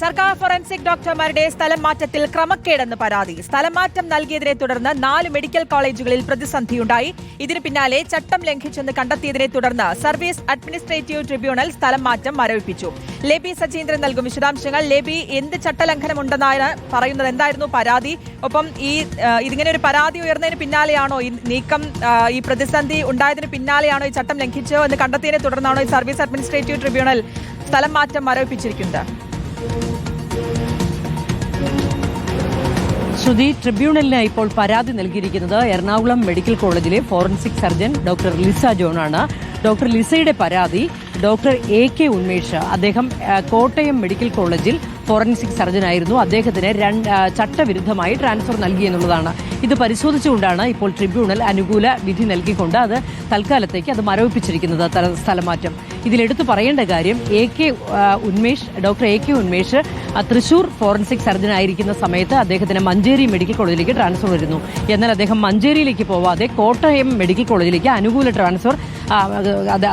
സർക്കാർ ഫോറൻസിക് ഡോക്ടർമാരുടെ സ്ഥലം മാറ്റത്തിൽ ക്രമക്കേടെന്ന് പരാതി. സ്ഥലം മാറ്റം നൽകിയതിനെ തുടർന്ന് നാല് മെഡിക്കൽ കോളേജുകളിൽ പ്രതിസന്ധിയുണ്ടായി. ഇതിന് പിന്നാലെ ചട്ടം ലംഘിച്ചെന്ന് കണ്ടെത്തിയതിനെ തുടർന്ന് സർവീസ് അഡ്മിനിസ്ട്രേറ്റീവ് ട്രിബ്യൂണൽ സ്ഥലം മാറ്റം മരവിപ്പിച്ചു. ലേബി സജീന്ദ്രൻ നൽകും വിശദാംശങ്ങൾ. ലേബി എന്ത് ചട്ടലംഘനമുണ്ടെന്നാണ് പറയുന്നത്? എന്തായിരുന്നു പരാതി? ഒപ്പം ഈ ഇതിങ്ങനെ ഒരു പരാതി ഉയർന്നതിന് പിന്നാലെയാണോ ഈ നീക്കം? ഈ പ്രതിസന്ധി ഉണ്ടായതിന് പിന്നാലെയാണോ ഈ ചട്ടം ലംഘിച്ചോ എന്ന് കണ്ടെത്തിയതിനെ തുടർന്നാണോ ഈ സർവീസ് അഡ്മിനിസ്ട്രേറ്റീവ് ട്രിബ്യൂണൽ സ്ഥലം മാറ്റം മരവിപ്പിച്ചിരിക്കുന്നത്? ശ്രുതി ട്രിബ്യൂണലിന് ഇപ്പോൾ പരാതി നൽകിയിരിക്കുന്നത് എറണാകുളം മെഡിക്കൽ കോളേജിലെ ഫോറൻസിക് സർജൻ ഡോക്ടർ ലിസ ജോണാണ്. ഡോക്ടർ ലിസയുടെ പരാതി ഡോക്ടർ എ കെ ഉന്മേഷ് അദ്ദേഹം കോട്ടയം മെഡിക്കൽ കോളേജിൽ ഫോറൻസിക് സർജനായിരുന്നു. അദ്ദേഹത്തിന് രണ്ട് ചട്ടവിരുദ്ധമായി ട്രാൻസ്ഫർ നൽകി എന്നുള്ളതാണ്. ഇത് പരിശോധിച്ചുകൊണ്ടാണ് ഇപ്പോൾ ട്രിബ്യൂണൽ അനുകൂല വിധി നൽകിക്കൊണ്ട് അത് തൽക്കാലത്തേക്ക് അത് മരവിപ്പിച്ചിരിക്കുന്നത് സ്ഥലമാറ്റം. ഇതിലെടുത്തു പറയേണ്ട കാര്യം A K Unmesh doctor A K Unmesh Thrissur forensic surgeon ആയിരിക്കുന്ന സമയത്ത് അദ്ദേഹത്തിന് മഞ്ചേരി മെഡിക്കൽ കോളേജിലേക്ക് ട്രാൻസ്ഫർ വരുന്നു. എന്നാൽ അദ്ദേഹം മഞ്ചേരിയിലേക്ക് പോവാതെ കോട്ടയം മെഡിക്കൽ കോളേജിലേക്ക് അനുകൂല ട്രാൻസ്ഫർ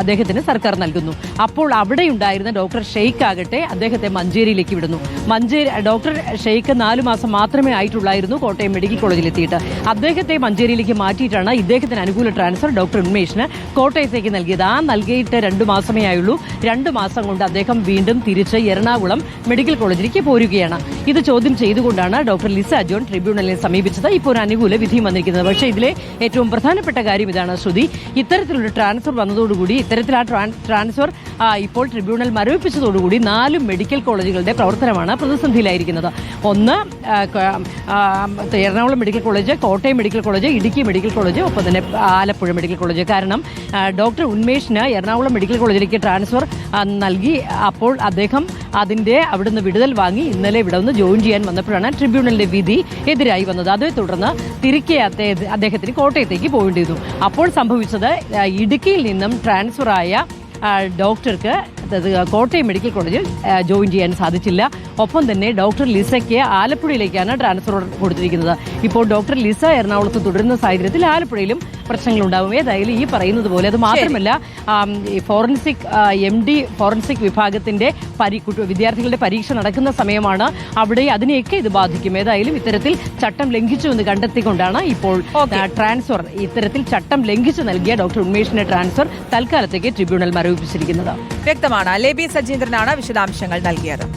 അദ്ദേഹത്തിന് സർക്കാർ നൽകുന്നു. അപ്പോൾ അവിടെ ഉണ്ടായിരുന്ന ഡോക്ടർ ഷെയ്ഖ് ആകട്ടെ അദ്ദേഹത്തെ മഞ്ചേരിയിലേക്ക് വിടുന്നു. മഞ്ചേരി ഡോക്ടർ ഷെയ്ഖ് നാലു മാസം മാത്രമേ ആയിട്ടുള്ളായിരുന്നു കോട്ടയം മെഡിക്കൽ കോളേജിൽ എത്തിയിട്ട് അദ്ദേഹത്തെ മഞ്ചേരിയിലേക്ക് മാറ്റിയിട്ടാണ് ഇദ്ദേഹത്തിന് അനുകൂല ട്രാൻസ്ഫർ ഡോക്ടർ ഉന്മേഷിന് കോട്ടയത്തേക്ക് നൽകിയത്. ആ നൽകിയിട്ട് രണ്ടു മാസമേ ആയുള്ളൂ. രണ്ട് മാസം കൊണ്ട് അദ്ദേഹം വീണ്ടും തിരിച്ച് എറണാകുളം മെഡിക്കൽ കോളേജിലേക്ക് പോരുകയാണ്. ഇത് ചോദ്യം ചെയ്തുകൊണ്ടാണ് ഡോക്ടർ ലിസ ജോൺ ട്രിബ്യൂണലിനെ സമീപിച്ചത്. ഇപ്പോൾ ഒരു അനുകൂല വിധിയും വന്നിരിക്കുന്നത്. പക്ഷേ ഇതിലെ ഏറ്റവും പ്രധാനപ്പെട്ട കാര്യം ഇതാണ് ശ്രുതി. ഇത്തരത്തിലൊരു ട്രാൻസ്ഫർ വന്നതോടുകൂടി ഇത്തരത്തിൽ ആ ട്രാൻസ്ഫർ ഇപ്പോൾ ട്രിബ്യൂണൽ മരവിപ്പിച്ചതോടുകൂടി നാല് മെഡിക്കൽ കോളേജുകളുടെ പ്രവർത്തനമാണ് പ്രതിസന്ധിയിലായിരിക്കുന്നത്. ഒന്ന് Ernakulam medical college Kottayam medical college Idukki medical college ഒപ്പം തന്നെ ആലപ്പുഴ മെഡിക്കൽ കോളേജ്. കാരണം ഡോക്ടർ ഉന്മേഷിന് എറണാകുളം മെഡിക്കൽ കോളേജിലേക്ക് ട്രാൻസ്ഫർ നൽകി അപ്പോൾ അദ്ദേഹം അതിന്റെ അവിടുന്ന് വിടുതൽ വാങ്ങി ഇന്നലെ ഇവിടെ നിന്ന് ജോയിൻ ചെയ്യാൻ വന്നപ്പോഴാണ് ട്രിബ്യൂണലിന്റെ വിധി എതിരായി വന്നത്. അതേ തുടർന്ന് തിരികെ അദ്ദേഹ- അദ്ദേഹത്തിന് കോട്ടയത്തേക്ക് പോകേണ്ടി വന്നു. അപ്പോൾ സംഭവിച്ചത് ഇടുക്കിയിൽ നിന്നും ട്രാൻസ്ഫർ ആയ ഡോക്ടർക്ക് കോട്ടയം മെഡിക്കൽ കോളേജിൽ ജോയിൻ ചെയ്യാൻ സാധിച്ചില്ല. ഒപ്പം തന്നെ ഡോക്ടർ ലിസയ്ക്ക് ആലപ്പുഴയിലേക്കാണ് ട്രാൻസ്ഫർ കൊടുത്തിരിക്കുന്നത്. ഇപ്പോൾ ഡോക്ടർ ലിസ എറണാകുളത്ത് തുടരുന്ന സാഹചര്യത്തിൽ ആലപ്പുഴയിലും പ്രശ്നങ്ങളുണ്ടാവും. ഏതായാലും ഈ പറയുന്നത് പോലെ അത് മാത്രമല്ല ഫോറൻസിക് എം ഡി ഫോറൻസിക് വിഭാഗത്തിന്റെ പരി വിദ്യാർത്ഥികളുടെ പരീക്ഷ നടക്കുന്ന സമയമാണ് അവിടെ അതിനെയൊക്കെ ഇത് ബാധിക്കും. ഏതായാലും ഇത്തരത്തിൽ ചട്ടം ലംഘിച്ചു എന്ന് കണ്ടെത്തിക്കൊണ്ടാണ് ഇപ്പോൾ ട്രാൻസ്ഫർ ഇത്തരത്തിൽ ചട്ടം ലംഘിച്ചു നൽകിയ ഡോക്ടർ ഉന്മേഷിന്റെ ട്രാൻസ്ഫർ തൽക്കാലത്തേക്ക് ട്രിബ്യൂണൽ മരവിപ്പിച്ചിരിക്കുന്നത്. വ്യക്തമാണ്. ലേബി സജീന്ദ്രനാണ് വിശദാംശങ്ങൾ നൽകിയത്.